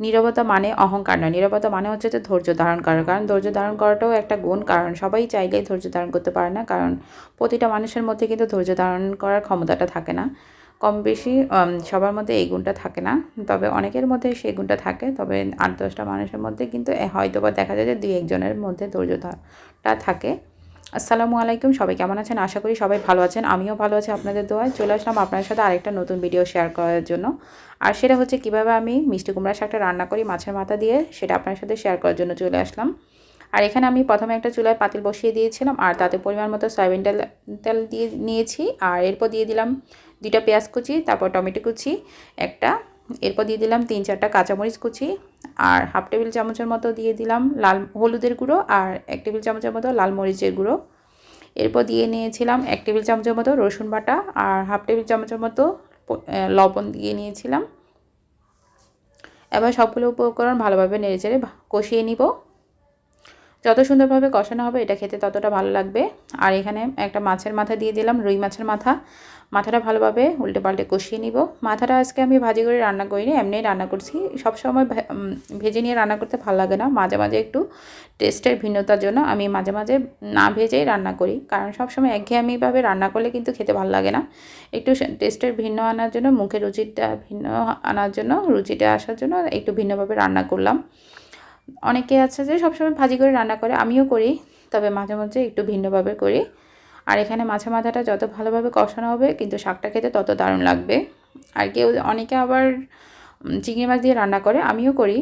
নীরবতা মানে অহংকার নয়। নীরবতা মানে হচ্ছে যে ধৈর্য ধারণ করা। কারণ ধৈর্য ধারণ করাটাও একটা গুণ। কারণ সবাই চাইলেই ধৈর্য ধারণ করতে পারে না। কারণ প্রতিটা মানুষের মধ্যে কিন্তু ধৈর্য ধারণ করার ক্ষমতাটা থাকে না। কম বেশি সবার মধ্যে এই গুণটা থাকে না। তবে অনেকের মধ্যে সেই গুণটা থাকে। তবে আট দশটা মানুষের মধ্যে কিন্তু হয়তো বা দেখা যায় যে দুই একজনের মধ্যে ধৈর্যটা থাকে। আসসালামু আলাইকুম, সবাই কেমন আছেন? আশা করি সবাই ভালো আছেন। আমিও ভালো আছি আপনাদের দোয়ায়। চলে আসলাম আপনার সাথে আরেকটা নতুন ভিডিও শেয়ার করার জন্য। আর সেটা হচ্ছে কীভাবে আমি মিষ্টি কুমড়া শাকটা রান্না করি মাছের মাথা দিয়ে, সেটা আপনার সাথে শেয়ার করার জন্য চলে আসলাম। আর এখানে আমি প্রথমে একটা চুলায় পাতিল বসিয়ে দিয়েছিলাম, আর তাতে পরিমাণ মতো সয়াবিন তেল তেল দিয়ে নিয়েছি। আর এরপর দিয়ে দিলাম দুইটা পেঁয়াজ কুচি, তারপর টমেটো কুচি, একটা এরপর দিয়ে দিলাম তিন চারটা কাঁচামরিচ কুচি, আর হাফ টেবিল চামচের মতো দিয়ে দিলাম লাল হলুদের গুঁড়ো আর এক টেবিল চামচের মতো লাল মরিচের গুঁড়ো। এরপর দিয়ে নিয়েছিলাম এক টেবিল চামচের মতো রসুন বাটা আর হাফ টেবিল চামচের মতো লবণ দিয়ে নিয়েছিলাম। এবার সবগুলো উপকরণ ভালোভাবে নেড়েচেড়ে চেড়ে কষিয়ে নিব। যত সুন্দরভাবে কষানো হবে, এটা খেতে ততটা ভালো লাগবে। আর এখানে একটা মাছের মাথা দিয়ে দিলাম, রুই মাছের মাথা। মাথাটা ভালোভাবে উল্টে পাল্টে কষিয়ে নিব। মাথাটা আজকে আমি ভাজি করে রান্না করিনি, এমনিই রান্না করছি। সবসময় ভেজে নিয়ে রান্না করতে ভালো লাগে না। মাঝে মাঝে একটু টেস্টের ভিন্নতার জন্য আমি মাঝে মাঝে না ভেজেই রান্না করি। কারণ সবসময় একঘেয়েমিভাবে রান্না করলে কিন্তু খেতে ভালো লাগে না। একটু টেস্টের ভিন্ন আনার জন্য মুখের রুচিটা ভিন্ন আনার জন্য, রুচিটা আসার জন্য একটু ভিন্নভাবে রান্না করলাম। অনেকে আছে যে সবসময় ভাজি করে রান্না করে, আমিও করি, তবে মাঝে মাঝে একটু ভিন্নভাবে করি। আর এখানে মাছের মাথাটা যত ভালোভাবে কষানো হবে, কিন্তু শাকটা খেতে তত দারুণ লাগবে। আর কেউ, অনেকে আবার চিংড়ি মাছ দিয়ে রান্না করে, আমিও করি।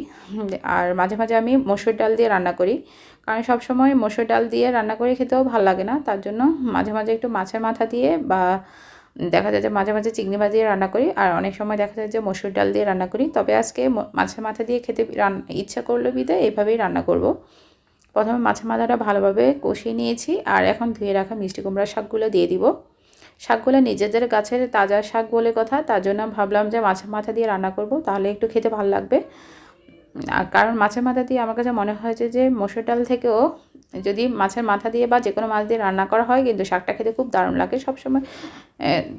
আর মাঝে মাঝে আমি মসুর ডাল দিয়ে রান্না করি। কারণ সব সময় মসুর ডাল দিয়ে রান্না করে খেতেও ভালো লাগে না, তার জন্য মাঝে মাঝে একটু মাছের মাথা দিয়ে বা দেখা যায় যে মাঝে মাঝে চিংড়ি মাছ দিয়ে রান্না করি, আর অনেক সময় দেখা যায় যে মসুর ডাল দিয়ে রান্না করি। তবে আজকে মাছের মাথা দিয়ে খেতে ইচ্ছা করল বিদে এইভাবেই রান্না করব। প্রথমে মাছের মাথাটা ভালোভাবে কষিয়ে নিয়েছি, আর এখন ধুয়ে রাখা মিষ্টি কুমড়ার শাকগুলো দিয়ে দিব। শাকগুলো নিজেদের গাছের তাজা শাক বলে কথা, তার জন্য ভাবলাম যে মাছের মাথা দিয়ে রান্না করব, তাহলে একটু খেতে ভালো লাগবে। কারণ মাছের মাথা দিয়ে আমার কাছে মনে হয়েছে যে মসুর ডাল থেকেও যদি মাছের মাথা দিয়ে বা যে কোনো মাছ দিয়ে রান্না করা হয়, কিন্তু শাকটা খেতে খুব দারুণ লাগে সবসময়।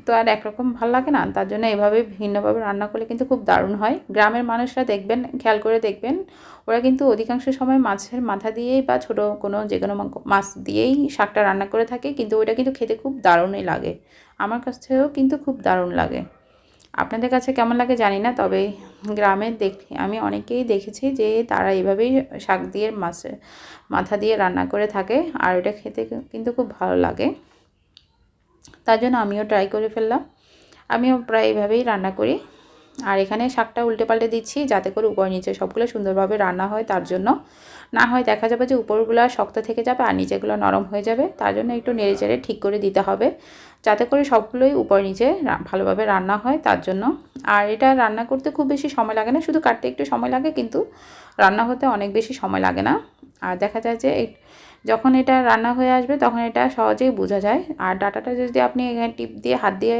তো আর একরকম ভালো লাগে না। তার জন্য এভাবে ভিন্নভাবে রান্না করলে কিন্তু খুব দারুণ হয়। গ্রামের মানুষরা দেখবেন, খেয়াল করে দেখবেন, ওরা কিন্তু অধিকাংশ সময় মাছের মাথা দিয়েই বা ছোটো কোনো যে কোনো মাছ দিয়েই শাকটা রান্না করে থাকে, কিন্তু ওটা কিন্তু খেতে খুব দারুণই লাগে। আমার কাছ থেকেও কিন্তু খুব দারুণ লাগে। আপনাদের কাছে কেমন লাগে জানি না, তবে গ্রামে দেখ, আমি অনেকেই দেখেছি যে তারা এভাবেই শাক দিয়ে মাছের মাথা দিয়ে রান্না করে থাকে আর এটা খেতে কিন্তু খুব ভালো লাগে। তার জন্য আমিও ট্রাই করে ফেললাম। আমিও প্রায় এভাবেই রান্না করি। আর এখানে শাকটা উল্টে পাল্টে দিচ্ছি যাতে করে উপর নিচে সবগুলো সুন্দরভাবে রান্না হয় তার জন্য। না হয় দেখা যাবে যে উপরগুলো শক্ত থেকে যাবে আর নিচেগুলো নরম হয়ে যাবে, তার জন্য একটু নেড়ে চেড়ে ঠিক করে দিতে হবে যাতে করে সবগুলোই উপর নিচে ভালোভাবে রান্না হয় তার জন্য। আর এটা রান্না করতে খুব বেশি সময় লাগে না, শুধু কাটতে একটু সময় লাগে কিন্তু রান্না হতে অনেক বেশি সময় লাগে না। আর দেখা যায় যে যখন এটা রান্না হয়ে আসবে তখন এটা সহজেই বোঝা যায়। আর ডাটাটা যদি আপনি এখানে টিপ দিয়ে, হাত দিয়ে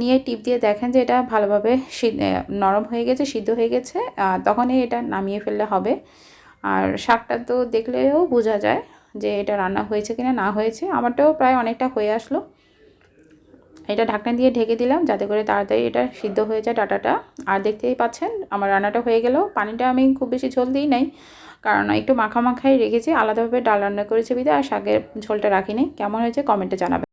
নিয়ে টিপ দিয়ে দেখেন যে এটা ভালোভাবে নরম হয়ে গেছে, সিদ্ধ হয়ে গেছে তখনই এটা নামিয়ে ফেললে হবে। আর শাকটা তো দেখলেও বোঝা যায় যে এটা রান্না হয়েছে কিনা, না হয়েছে। আমারটাও প্রায় অনেকটা হয়ে আসলো। এটা ঢাকনা দিয়ে ঢেকে দিলাম যাতে করে তাড়াতাড়ি এটা সিদ্ধ হয়ে যায় ডাটাটা। আর দেখতেই পাচ্ছেন আমার রান্নাটা হয়ে গেল। পানিটা আমি খুব বেশি ঝোল দিই নাই। কারণ একটু মাখা মাখাই রেখেছি, আলাদাভাবে ডাল রান্না করেছি বিদে, আর শাকের ঝোলটা রাখিনি। কেমন হয়েছে কমেন্টে জানাবেন